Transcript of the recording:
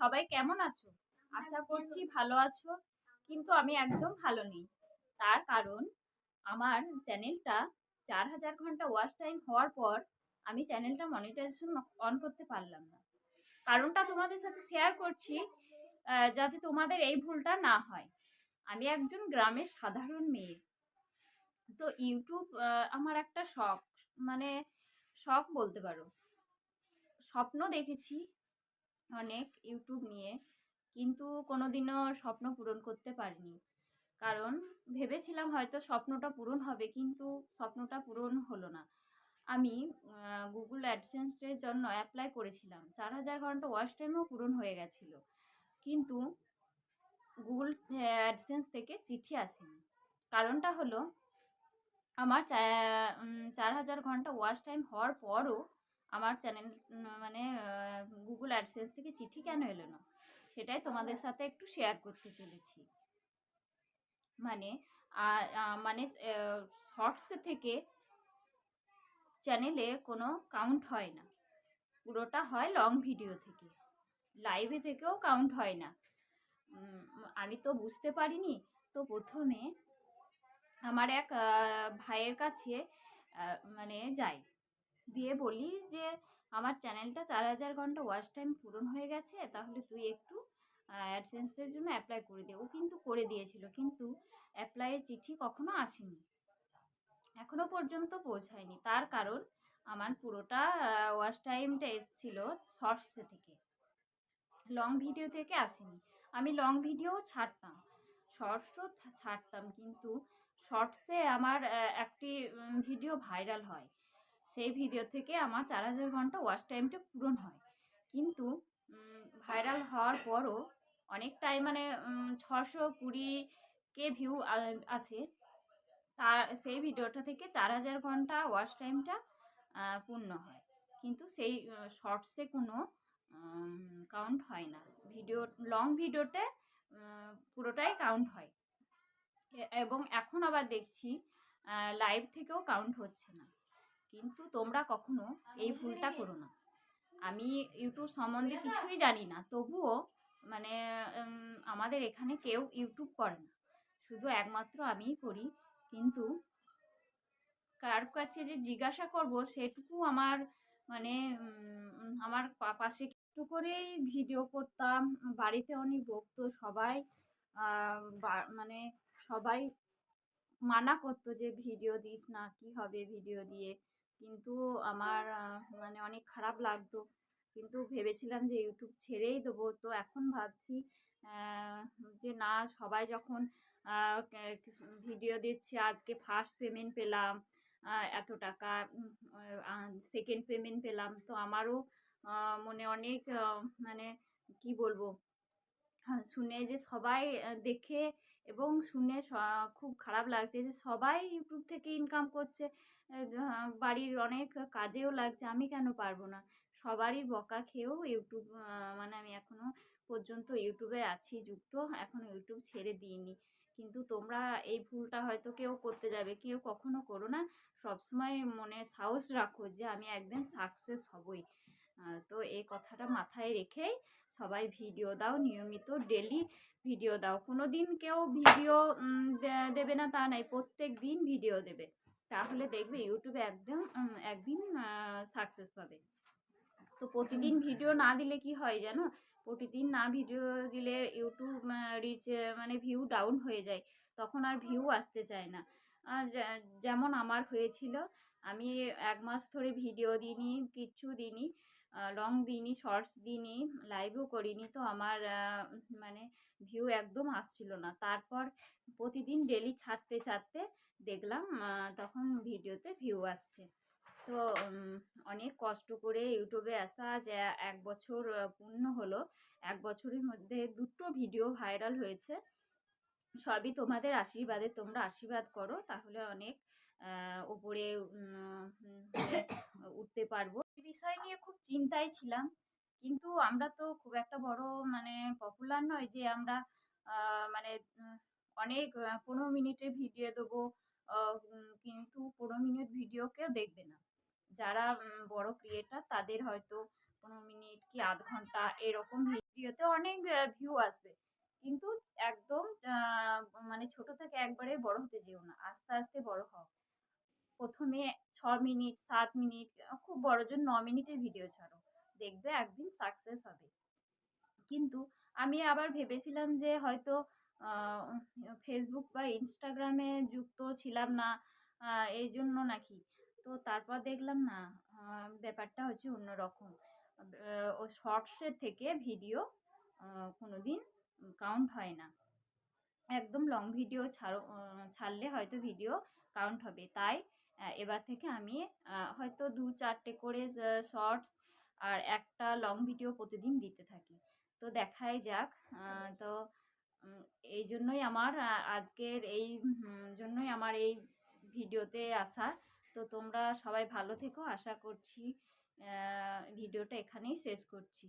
সবাই কেমন আছো? আশা করছি ভালো আছো, কিন্তু আমি একদম ভালো নেই। তার কারণ, আমার চ্যানেলটা চার হাজার ঘণ্টা ওয়াচ টাইম হওয়ার পর আমি চ্যানেলটা মনিটাইজেশন অন করতে পারলাম না। কারণটা তোমাদের সাথে শেয়ার করছি যাতে তোমাদের এই ভুলটা না হয়। আমি একজন গ্রামের সাধারণ মেয়ে। তো ইউটিউব আমার একটা শখ মানে শখ বলতে পারো। স্বপ্ন দেখেছি অনেক ইউটিউব নিয়ে কিন্তু কোনোদিনও স্বপ্ন পূরণ করতে পারিনি। কারণ ভেবেছিলাম হয়তো স্বপ্নটা পূরণ হবে কিন্তু স্বপ্নটা পূরণ হলো না। আমি গুগল অ্যাডসেন্সের জন্য অ্যাপ্লাই করেছিলাম। চার হাজার ঘণ্টা ওয়াচ টাইমও পূরণ হয়ে গেছিল। কিন্তু গুগল অ্যাডসেন্স থেকে চিঠি আসেনি। কারণটা হলো, আমার চার হাজার ঘণ্টা ওয়াচ টাইম হওয়ার পরও আমার চ্যানেল মানে গুগল অ্যাডসেন্স থেকে চিঠি কেন এলো না? সেটাই তোমাদের সাথে একটু শেয়ার করতে চলেছি। মানে মানে শর্টস থেকে চ্যানেলে কোনো কাউন্ট হয় না। পুরোটা হয় লং ভিডিও থেকে। লাইভে থেকেও কাউন্ট হয় না। আমি তো বুঝতে পারিনি। তো প্রথমে আমার এক ভাইয়ের কাছে মানে যাই। দিয়ে বলি যে, আমার চ্যানেলটা চার হাজার ঘণ্টা ওয়াচ টাইম পূরণ হয়ে গেছে, তাহলে তুই একটু অ্যাডসেন্সের জন্য অ্যাপ্লাই করে দে। ও কিন্তু করে দিয়েছিল, কিন্তু অ্যাপ্লাইয়ের চিঠি কখনো আসেনি। এখনও পর্যন্ত পৌঁছায়নি। তার কারণ, আমার পুরোটা ওয়াচ টাইমটা এসছিল শর্টসে থেকে। লং ভিডিও থেকে আসেনি। আমি লং ভিডিও ছাড়তাম। শর্টসও ছাড়তাম, কিন্তু শর্টসে আমার একটি ভিডিও ভাইরাল হয়। সেই ভিডিও থেকে আমার চার হাজার ঘণ্টা ওয়াচ টাইমটা পূরণ হয়। কিন্তু ভাইরাল হওয়ার পরও অনেকটাই মানে ছশো কুড়ি কে ভিউ আসে তার সেই ভিডিওটা থেকে চার হাজার ঘণ্টা ওয়াচ টাইমটা পূর্ণ হয়। কিন্তু সেই শর্টসে কোনো কাউন্ট হয় না। ভিডিও লং ভিডিওতে পুরোটাই কাউন্ট হয়। এবং এখন আবার দেখছি লাইভ থেকেও কাউন্ট হচ্ছে না। কিন্তু তোমরা কখনো এই ভুলটা করো না। আমি ইউটিউব সম্বন্ধে কিছুই জানি না, তবুও মানে আমাদের এখানে কেউ ইউটিউব করে না। শুধু একমাত্র আমিই করি, কিন্তু কার কাছে যে জিজ্ঞাসা করব সেটুকু আমার মানে আমার পাশে একটু করেই ভিডিও করতাম। বাড়িতে অনেক বকতো সবাই মানে সবাই মানা করতো যে, ভিডিও দিস না, কি হবে ভিডিও দিয়ে? কিন্তু আমার মানে অনেক খারাপ লাগতো। কিন্তু ভেবেছিলাম যে ইউটিউব ছেড়েই দেবো। তো এখন ভাবছি যে না, সবাই যখন ভিডিও দিচ্ছে, আজকে ফার্স্ট পেমেন্ট পেলাম এত টাকা সেকেন্ড পেমেন্ট পেলাম। তো আমারও মনে অনেক মানে কি বলব শুনে যে সবাই দেখে এবং শুনে খুব খারাপ লাগছে যে সবাই ইউটিউব থেকে ইনকাম করছে। বাড়ির অনেক কাজেও লাগছে, আমি কেন পারব না? সবারই বকা খেয়েও ইউটিউব মানে আমি এখনও পর্যন্ত ইউটিউবে আছি, যুক্ত, এখন ইউটিউব ছেড়ে দিইনি। কিন্তু তোমরা এই ভুলটা হয়তো কেউ করতে যাবে, কেউ কখনো করো না। সবসময় মনে সাহস রাখো যে আমি একদিন সাকসেস হবই। তো এই কথাটা মাথায় রেখেই সবাই ভিডিও দাও, নিয়মিত ডেলি ভিডিও দাও। কোনো দিন কেউ ভিডিও দেবে না, তা নাই প্রত্যেক দিন ভিডিও দেবে। তাহলে দেখবে ইউটিউবে একদম একদিন সাকসেস পাবে। তো প্রতিদিন ভিডিও না দিলে কি হয় জানো? প্রতিদিন না ভিডিও দিলে ইউটিউব রিচ মানে ভিউ ডাউন হয়ে যায়। তখন আর ভিউ আসতে চায় না। আর যেমন আমার হয়েছিল, আমি এক মাস ধরে ভিডিও দিইনি, কিচ্ছু দিইনি। লং দিইনি শর্টস দিইনি লাইভও করিনি। তো আমার মানে ভিউ একদম আসছিল না। তারপর প্রতিদিন ডেলি ছাড়তে ছাড়তে দেখলাম তখন ভিডিওতে ভিউ আসছে। তো অনেক কষ্ট করে ইউটিউবে আসা যে এক বছর পূর্ণ হলো। এক বছরের মধ্যে দুটো ভিডিও ভাইরাল হয়েছে। সবই তোমাদের আশীর্বাদে তোমরা আশীর্বাদ করো, তাহলে অনেক উপরে উঠতে পারব। বিষয় নিয়ে খুব চিন্তায় ছিলাম। কিন্তু আমরা তো খুব একটা বড় মানে পপুলার নয় যে আমরা মানে অনেক পনেরো মিনিটের ভিডিও দেবো কিন্তু পনেরো মিনিট ভিডিও কেউ দেখবে না। যারা বড় ক্রিয়েটার তাদের হয়তো পনেরো মিনিট কি আধ ঘণ্টা এরকম ভিডিওতে অনেক ভিউ আসবে। কিন্তু একদম মানে ছোট থেকে একবারে বড় হতে যেও না, আস্তে আস্তে বড় হও। প্রথমে ছ মিনিট, সাত মিনিট খুব বড় জন্য ন মিনিটের ভিডিও ছাড়ো। দেখবে একদিন সাকসেস হবে। কিন্তু আমি আবার ভেবেছিলাম যে হয়তো ফেসবুক বা ইনস্টাগ্রামে যুক্ত ছিলাম না এই জন্য নাকি। তো তারপর দেখলাম না ব্যাপারটা হচ্ছে অন্যরকম। ও শর্টসের থেকে ভিডিও কোনো দিন কাউন্ট হয় না। একদম লং ভিডিও ছাড়ো ছাড়লে হয়তো ভিডিও কাউন্ট হবে। তাই এবার থেকে আমি হয়তো দু চারটে করে শর্টস আর একটা লং ভিডিও প্রতিদিন দিতে থাকি। তো দেখাই যাক তো এই জন্যই আমার আজকের এই জন্যই আমার এই ভিডিওতে আসা। তো তোমরা সবাই ভালো থেকো। আশা করছি ভিডিওটা এখানেই শেষ করছি।